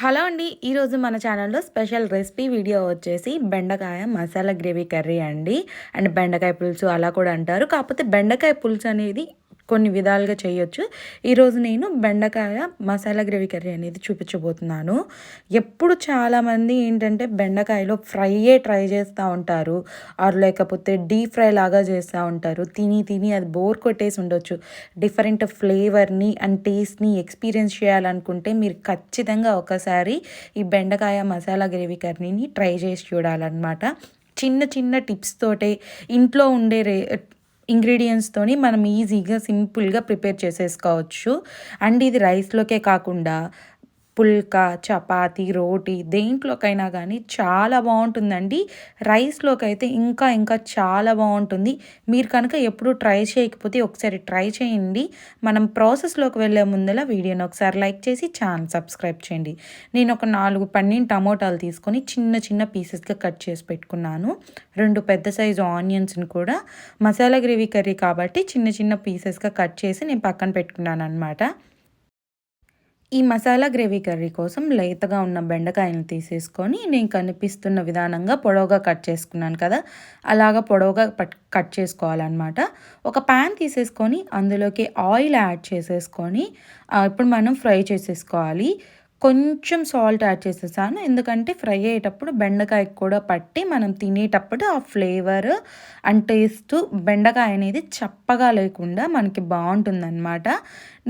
Hello అండి ఈరోజు మన ఛానల్లో స్పెషల్ రెసిపీ వీడియో వచ్చేసి బెండకాయ మసాలా గ్రేవీ కర్రీ అండి. అండ్ బెండకాయ పులుసు అలా కూడా అంటారు. కాకపోతే బెండకాయ పులుసు అనేది కొన్ని విధాలుగా చేయొచ్చు. ఈరోజు నేను బెండకాయ మసాలా గ్రేవీ కర్రీ అనేది చూపించబోతున్నాను. ఎప్పుడు చాలామంది ఏంటంటే బెండకాయలో ఫ్రైయే ట్రై చేస్తూ ఉంటారు. ఆరు లేకపోతే డీప్ ఫ్రై లాగా చేస్తూ ఉంటారు. తిని తిని అది బోర్ కొట్టేసి ఉండొచ్చు. డిఫరెంట్ ఫ్లేవర్ని అండ్ టేస్ట్ని ఎక్స్పీరియన్స్ చేయాలనుకుంటే మీరు ఖచ్చితంగా ఒకసారి ఈ బెండకాయ మసాలా గ్రేవీ కర్రీని ట్రై చేసి చూడాలన్నమాట. చిన్న చిన్న టిప్స్ తోటే ఇంట్లో ఉండే రే ఇంగ్రీడియంట్స్తోని మనం ఈజీగా సింపుల్గా ప్రిపేర్ చేసేసుకోవచ్చు. అండ్ ఇది రైస్లోకే కాకుండా పుల్కా చపాతి రోటీ దేంట్లోకైనా కానీ చాలా బాగుంటుందండి రైస్లోకి అయితే ఇంకా ఇంకా చాలా బాగుంటుంది మీరు కనుక ఎప్పుడు ట్రై చేయకపోతే ఒకసారి ట్రై చేయండి. మనం ప్రాసెస్లోకి వెళ్ళే ముందల వీడియోని ఒకసారి లైక్ చేసి ఛానల్ సబ్స్క్రైబ్ చేయండి. నేను ఒక నాలుగు పన్నెండు టమోటాలు తీసుకొని చిన్న చిన్న పీసెస్గా కట్ చేసి పెట్టుకున్నాను. రెండు పెద్ద సైజు ఆనియన్స్ని కూడా. మసాలా గ్రేవీ కర్రీ కాబట్టి చిన్న చిన్న పీసెస్గా కట్ చేసి నేను పక్కన పెట్టుకున్నాను అనమాట ఈ మసాలా గ్రేవీ కర్రీ కోసం లేతగా ఉన్న బెండకాయలను తీసేసుకొని నేను కనిపిస్తున్న విధానంగా పొడవుగా కట్ చేసుకున్నాను కదా అలాగా పొడవుగా కట్ చేసుకోవాలన్నమాట. ఒక ప్యాన్ తీసేసుకొని అందులోకి ఆయిల్ యాడ్ చేసేసుకొని ఇప్పుడు మనం ఫ్రై చేసేసుకోవాలి. కొంచెం సాల్ట్ యాడ్ చేసేసాను. ఎందుకంటే ఫ్రై అయ్యేటప్పుడు బెండకాయ కూడా పట్టి మనం తినేటప్పుడు ఆ ఫ్లేవర్ అండ్ టేస్ట్ బెండకాయ అనేది చప్పగా లేకుండా మనకి బాగుంటుందన్నమాట.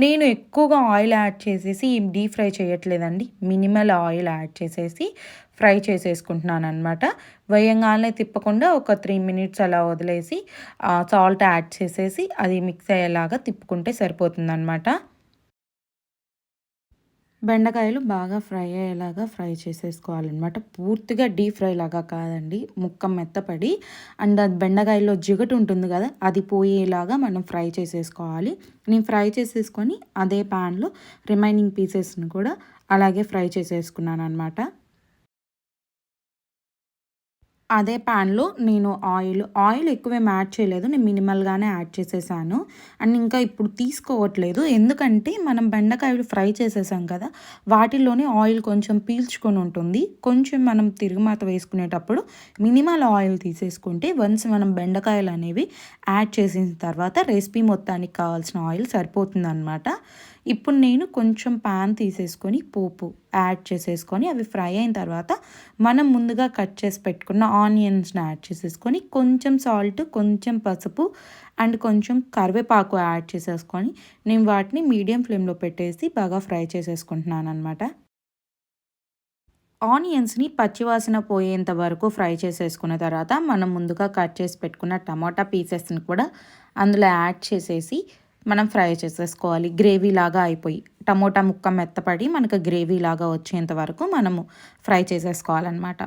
నేను ఎక్కువగా ఆయిల్ యాడ్ చేసేసి డీప్ ఫ్రై చేయట్లేదండి. మినిమల్ ఆయిల్ యాడ్ చేసేసి ఫ్రై చేసేసుకుంటున్నాను అనమాట వేయంగానే తిప్పకుండా ఒక త్రీ మినిట్స్ అలా వదిలేసి సాల్ట్ యాడ్ చేసేసి అది మిక్స్ అయ్యేలాగా తిప్పుకుంటే సరిపోతుంది అనమాట బెండకాయలు బాగా ఫ్రై అయ్యేలాగా ఫ్రై చేసేసుకోవాలన్నమాట. పూర్తిగా డీప్ ఫ్రై లాగా కాదండి ముక్క మెత్తపడి అండ్ అది బెండకాయలో జిగటు ఉంటుంది కదా అది పోయేలాగా మనం ఫ్రై చేసేసుకోవాలి. నేను ఫ్రై చేసేసుకొని అదే ప్యాన్లో రిమైనింగ్ పీసెస్ని కూడా అలాగే ఫ్రై చేసేసుకున్నాను అనమాట అదే ప్యాన్లో నేను ఆయిల్ ఆయిల్ ఎక్కువేం యాడ్ చేయలేదు. నేను మినిమల్గానే యాడ్ చేసేసాను. అండ్ ఇంకా ఇప్పుడు తీసుకోవట్లేదు. ఎందుకంటే మనం బెండకాయలు ఫ్రై చేసేసాం కదా వాటిల్లోనే ఆయిల్ కొంచెం పీల్చుకొని ఉంటుంది. కొంచెం మనం తిరుగుమాత వేసుకునేటప్పుడు మినిమల్ ఆయిల్ తీసేసుకుంటే వన్స్ మనం బెండకాయలు అనేవి యాడ్ చేసిన తర్వాత రెసిపీ మొత్తానికి కావాల్సిన ఆయిల్ సరిపోతుంది అనమాట ఇప్పుడు నేను కొంచెం పాన్ తీసేసుకొని పోపు యాడ్ చేసేసుకొని అవి ఫ్రై అయిన తర్వాత మనం ముందుగా కట్ చేసి పెట్టుకున్న ఆనియన్స్ని యాడ్ చేసేసుకొని కొంచెం సాల్ట్ కొంచెం పసుపు అండ్ కొంచెం కరివేపాకు యాడ్ చేసేసుకొని నేను వాటిని మీడియం ఫ్లేమ్లో పెట్టేసి బాగా ఫ్రై చేసేసుకుంటున్నాను అనమాట ఆనియన్స్ని పచ్చివాసన పోయేంత వరకు ఫ్రై చేసేసుకున్న తర్వాత మనం ముందుగా కట్ చేసి పెట్టుకున్న టమాటా పీసెస్ని కూడా అందులో యాడ్ చేసేసి మనం ఫ్రై చేసేసుకోవాలి. గ్రేవీ లాగా అయిపోయి టమోటా ముక్క మెత్తపడి మనకు గ్రేవీ లాగా వచ్చేంత వరకు మనము ఫ్రై చేసేసుకోవాలన్నమాట.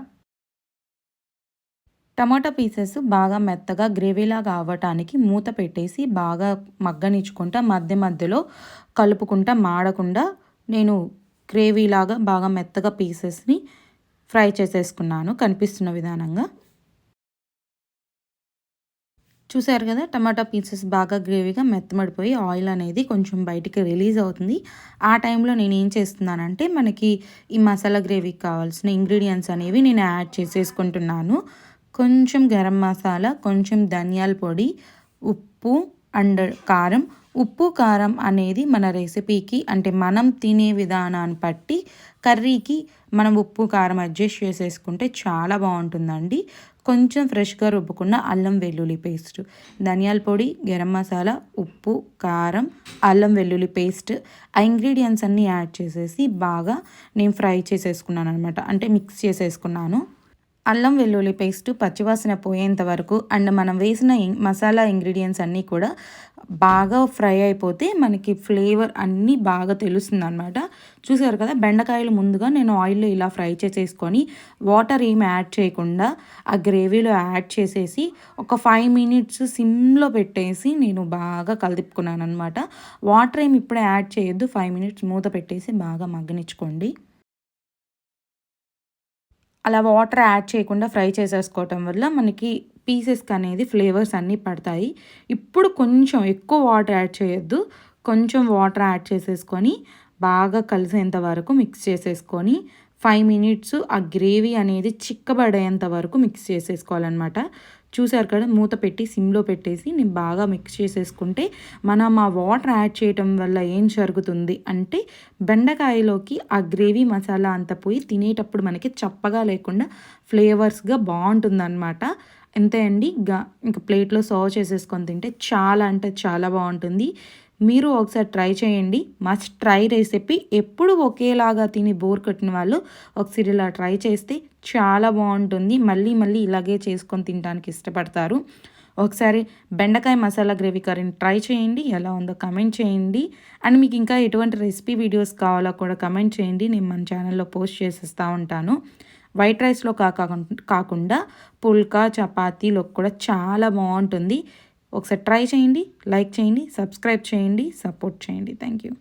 టమాటా పీసెస్ బాగా మెత్తగా గ్రేవీలాగా అవ్వటానికి మూత పెట్టేసి బాగా మగ్గనిచ్చుకుంటా మధ్య మధ్యలో కలుపుకుంటా మాడకుండా నేను గ్రేవీలాగా బాగా మెత్తగా పీసెస్ని ఫ్రై చేసేసుకున్నాను. కనిపిస్తున్న విధానంగా చూసారు కదా టమాటా పీసెస్ బాగా గ్రేవీగా మెత్తమడిపోయి ఆయిల్ అనేది కొంచెం బయటికి రిలీజ్ అవుతుంది. ఆ టైంలో నేను ఏం చేస్తున్నానంటే మనకి ఈ మసాలా గ్రేవీకి కావాల్సిన ఇంగ్రీడియంట్స్ అనేవి నేను యాడ్ చేసేసుకుంటున్నాను. కొంచెం గరం మసాలా కొంచెం ధనియాల పొడి ఉప్పు అండ్ కారం ఉప్పు కారం అనేది మన రెసిపీకి అంటే మనం తినే విధానాన్ని బట్టి కర్రీకి మనం ఉప్పు కారం అడ్జస్ట్ చేసేసుకుంటే చాలా బాగుంటుందండి. కొంచెం ఫ్రెష్గా రుబ్బుకున్న అల్లం వెల్లుల్లి పేస్ట్ ధనియాల పొడి గరం మసాలా ఉప్పు కారం అల్లం వెల్లుల్లి పేస్ట్ ఆ ఇంగ్రీడియంట్స్ అన్నీ యాడ్ చేసేసి బాగా నేను ఫ్రై చేసేసుకున్నాను అనమాట అంటే మిక్స్ చేసేసుకున్నాను. అల్లం వెల్లుల్లి పేస్ట్ పచ్చివాసన పోయేంత వరకు అండ్ మనం వేసిన మసాలా ఇంగ్రీడియంట్స్ అన్నీ కూడా బాగా ఫ్రై అయిపోతే మనకి ఫ్లేవర్ అన్నీ బాగా తెలుస్తుంది అనమాట చూసారు కదా బెండకాయలు ముందుగా నేను ఆయిల్లో ఇలా ఫ్రై చేసేసుకొని వాటర్ ఏమి యాడ్ చేయకుండా ఆ గ్రేవీలో యాడ్ చేసేసి ఒక ఫైవ్ మినిట్స్ సిమ్లో పెట్టేసి నేను బాగా కలిపుకున్నాను అనమాట వాటర్ ఏమి ఇప్పుడే యాడ్ చేయొద్దు ఫైవ్ మినిట్స్ మూత పెట్టేసి బాగా మగ్గనిచ్చుకోండి. అలా వాటర్ యాడ్ చేయకుండా ఫ్రై చేసేసుకోవటం వల్ల మనకి పీసెస్కి అనేది ఫ్లేవర్స్ అన్నీ పడతాయి. ఇప్పుడు కొంచెం ఎక్కువ వాటర్ యాడ్ చేయొద్దు. కొంచెం వాటర్ యాడ్ చేసేసుకొని బాగా కలిసేంత వరకు మిక్స్ చేసేసుకొని ఫైవ్ మినిట్స్ ఆ గ్రేవీ అనేది చిక్కబడేంత వరకు మిక్స్ చేసేసుకోవాలన్నమాట. చూసారు కదా మూత పెట్టి సిమ్లో పెట్టేసి నేను బాగా మిక్స్ చేసేసుకుంటే మనం ఆ వాటర్ యాడ్ చేయటం వల్ల ఏం జరుగుతుంది అంటే బెండకాయలోకి ఆ గ్రేవీ మసాలా అంతా పోయి తినేటప్పుడు మనకి చప్పగా లేకుండా ఫ్లేవర్స్గా బాగుంటుంది అంతే అండి? ఇంకా ప్లేట్లో సర్వ్ చేసేసుకొని తింటే చాలా అంటే చాలా బాగుంటుంది. మీరు ఒకసారి ట్రై చేయండి. మస్ట్ ట్రై రెసిపీ ఎప్పుడు ఒకేలాగా తిని బోర్ కొట్టిన వాళ్ళు ఒకసారి ఇలా ట్రై చేస్తే చాలా బాగుంటుంది. మళ్ళీ మళ్ళీ ఇలాగే చేసుకొని తినడానికి ఇష్టపడతారు. ఒకసారి బెండకాయ మసాలా గ్రేవీ కర్రీని ట్రై చేయండి. ఎలా ఉందో కమెంట్ చేయండి. అండ్ మీకు ఇంకా ఎటువంటి రెసిపీ వీడియోస్ కావాలో కూడా కమెంట్ చేయండి. నేను మన ఛానల్లో పోస్ట్ చేసేస్తూ ఉంటాను. వైట్ రైస్లో కాకుండా పుల్కా చపాతీలో కూడా చాలా బాగుంటుంది. ఒకసారి ట్రై చేయండి లైక్ చేయండి సబ్స్క్రైబ్ చేయండి సపోర్ట్ చేయండి. Thank you